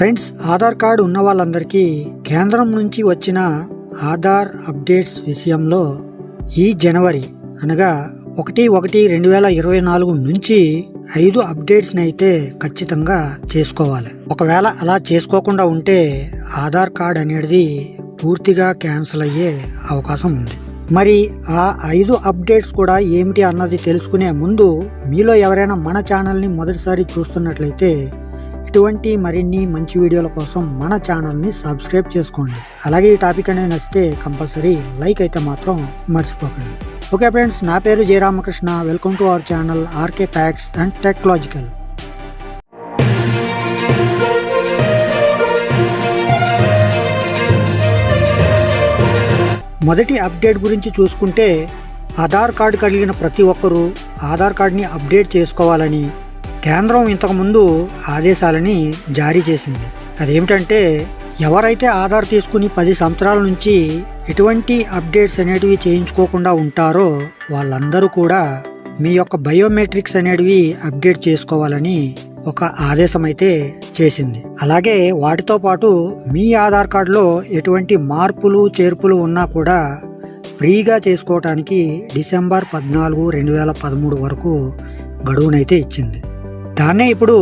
Friends Aadhaar card ఉన్న వాళ్ళందరికీ కేంద్రం నుంచి వచ్చిన ఆధార్ అప్డేట్స్ విషయంలో ఈ జనవరి అనగా ఒకటి ఒకటి రెండు వేల ఇరవై నాలుగు నుంచి ఐదు అప్డేట్స్ని అయితే ఖచ్చితంగా చేసుకోవాలి. ఒకవేళ అలా చేసుకోకుండా ఉంటే ఆధార్ కార్డ్ అనేది పూర్తిగా క్యాన్సిల్ అయ్యే అవకాశం ఉంది. మరి ఆ ఐదు అప్డేట్స్ కూడా ఏమిటి అన్నది తెలుసుకునే ముందు మీలో ఎవరైనా మన ఛానల్ని మొదటిసారి చూస్తున్నట్లయితే ఇటువంటి మరిన్ని మంచి వీడియోల కోసం మన ఛానల్ని సబ్స్క్రైబ్ చేసుకోండి. అలాగే ఈ టాపిక్ అనేది నచ్చితే కంపల్సరీ లైక్ అయితే మాత్రం మర్చిపోకండి. ఓకే ఫ్రెండ్స్ నా పేరు Jayaramakrishna. Welcome to our channel RK facts and technological మొదటి అప్డేట్ గురించి చూసుకుంటే ఆధార్ కార్డు కలిగిన ప్రతి ఒక్కరూ ఆధార్ కార్డ్ని అప్డేట్ చేసుకోవాలని కేంద్రం ఇంతకుముందు ఆదేశాలని జారీ చేసింది. అదేమిటంటే ఎవరైతే ఆధార్ తీసుకుని పది సంవత్సరాల నుంచి ఎటువంటి అప్డేట్స్ అనేటివి చేయించుకోకుండా ఉంటారో వాళ్ళందరూ కూడా మీ యొక్క బయోమెట్రిక్స్ అనేటివి అప్డేట్ చేసుకోవాలని ఒక ఆదేశం అయితే చేసింది. అలాగే వాటితో పాటు మీ ఆధార్ కార్డులో ఎటువంటి మార్పులు చేర్పులు ఉన్నా కూడా ఫ్రీగా చేసుకోవటానికి డిసెంబర్ పద్నాలుగు రెండు వేల పదమూడు వరకు గడువునైతే ఇచ్చింది. దాన్నే ఇప్పుడు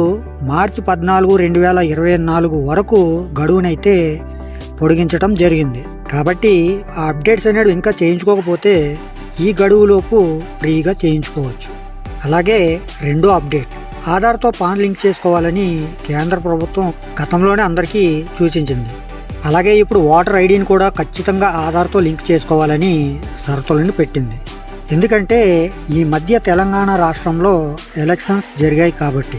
మార్చి పద్నాలుగు రెండు వేల ఇరవై నాలుగు వరకు గడువునైతే పొడిగించడం జరిగింది. కాబట్టి ఆ అప్డేట్స్ అనేవి ఇంకా చేయించుకోకపోతే ఈ గడువులోపు ఫ్రీగా చేయించుకోవచ్చు. అలాగే రెండో అప్డేట్. ఆధార్తో పాన్ లింక్ చేసుకోవాలని కేంద్ర ప్రభుత్వం గతంలోనే అందరికీ సూచించింది. అలాగే ఇప్పుడు ఓటర్ ఐడిని కూడా ఖచ్చితంగా ఆధార్తో లింక్ చేసుకోవాలని షరతులను పెట్టింది. ఎందుకంటే ఈ మధ్య తెలంగాణ రాష్ట్రంలో ఎలక్షన్స్ జరిగాయి కాబట్టి.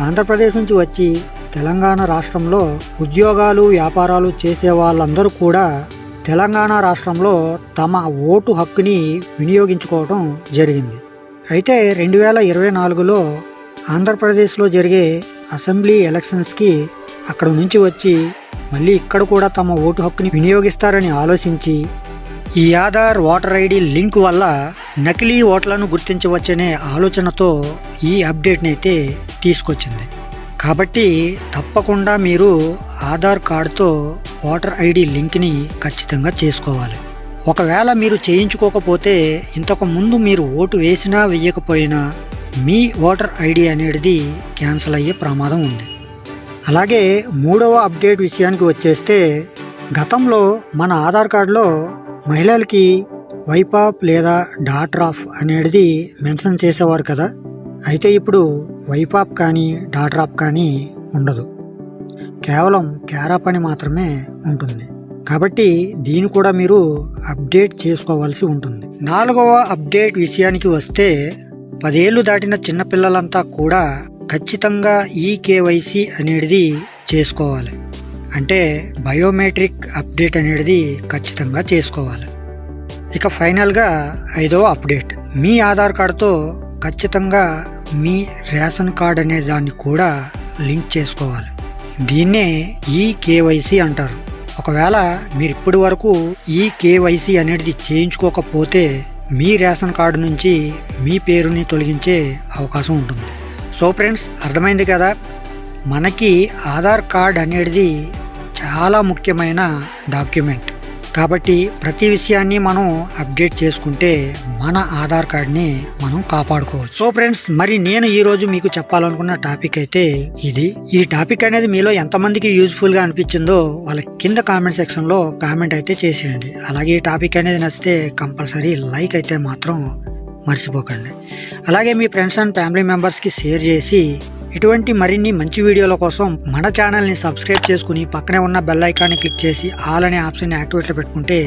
ఆంధ్రప్రదేశ్ నుంచి వచ్చి తెలంగాణ రాష్ట్రంలో ఉద్యోగాలు వ్యాపారాలు చేసే వాళ్ళందరూ కూడా తెలంగాణ రాష్ట్రంలో తమ ఓటు హక్కుని వినియోగించుకోవడం జరిగింది. అయితే రెండు వేల ఇరవై నాలుగులో ఆంధ్రప్రదేశ్లో జరిగే అసెంబ్లీ ఎలక్షన్స్కి అక్కడ నుంచి వచ్చి మళ్ళీ ఇక్కడ కూడా తమ ఓటు హక్కుని వినియోగిస్తారని ఆలోచించి ఈ ఆధార్ ఓటర్ ఐడి లింక్ వల్ల నకిలీ ఓట్లను గుర్తించవచ్చనే ఆలోచనతో ఈ అప్డేట్ని అయితే తీసుకొచ్చింది. కాబట్టి తప్పకుండా మీరు ఆధార్ కార్డుతో ఓటర్ ఐడి లింక్ని ఖచ్చితంగా చేసుకోవాలి. ఒకవేళ మీరు చేయించుకోకపోతే ఇంతకు ముందు మీరు ఓటు వేసినా వేయకపోయినా మీ ఓటర్ ఐడి అనేది క్యాన్సిల్ అయ్యే ప్రమాదం ఉంది. అలాగే మూడవ అప్డేట్ విషయానికి వచ్చేస్తే గతంలో మన ఆధార్ కార్డులో మహిళలకి వైపాప్ లేదా డాటర్ ఆఫ్ అనేది మెన్షన్ చేసేవారు కదా. అయితే ఇప్పుడు వైపాప్ కానీ డాటర్ ఆఫ్ కానీ ఉండదు. కేవలం క్యారాప్ అని మాత్రమే ఉంటుంది. కాబట్టి దీన్ని కూడా మీరు అప్డేట్ చేసుకోవాల్సి ఉంటుంది. నాలుగవ అప్డేట్ విషయానికి వస్తే పదేళ్ళు దాటిన చిన్నపిల్లలంతా కూడా ఖచ్చితంగా ఈ కేవైసీ అనేది చేసుకోవాలి. అంటే బయోమెట్రిక్ అప్డేట్ అనేది ఖచ్చితంగా చేసుకోవాలి. ఇక ఫైనల్గా ఐదవ అప్డేట్. మీ ఆధార్ కార్డుతో ఖచ్చితంగా మీ రేషన్ కార్డ్ అనే దాన్ని కూడా లింక్ చేసుకోవాలి. దీన్నే ఈ కేవైసీ అంటారు. ఒకవేళ మీరు ఇప్పటి వరకు ఈ కేవైసీ అనేది చేయించుకోకపోతే మీ రేషన్ కార్డు నుంచి మీ పేరుని తొలగించే అవకాశం ఉంటుంది. సో ఫ్రెండ్స్ అర్థమైంది కదా? మనకి ఆధార్ కార్డ్ అనేది చాలా ముఖ్యమైన డాక్యుమెంట్. కాబట్టి ప్రతి విషయాన్ని మనం అప్డేట్ చేసుకుంటే మన ఆధార్ కార్డ్ని మనం కాపాడుకోవచ్చు. సో ఫ్రెండ్స్ మరి నేను ఈరోజు మీకు చెప్పాలనుకున్న టాపిక్ అయితే ఇది. ఈ టాపిక్ అనేది మీలో ఎంతమందికి యూజ్ఫుల్గా అనిపించిందో వాళ్ళ కింద కామెంట్ సెక్షన్లో కామెంట్ అయితే చేసేయండి. అలాగే ఈ టాపిక్ అనేది నచ్చితే కంపల్సరీ లైక్ అయితే మాత్రం మర్చిపోకండి. అలాగే మీ ఫ్రెండ్స్ అండ్ ఫ్యామిలీ మెంబర్స్కి షేర్ చేసి ఇటువంటి మరిన్ని మంచి వీడియోల కోసం మన ఛానల్ని సబ్స్క్రైబ్ చేసుకుని పక్కనే ఉన్న బెల్ ఐకాన్ని క్లిక్ చేసి ఆల్ అనే ఆప్షన్ని యాక్టివేట్లో పెట్టుకుంటే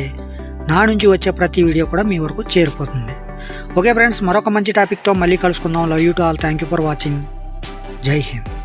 నా నుంచి వచ్చే ప్రతి వీడియో కూడా మీ వరకు చేరిపోతుంది. ఓకే ఫ్రెండ్స్ మరొక మంచి టాపిక్తో మళ్ళీ కలుసుకుందాం. Love you to all thank you for watching Jai Hind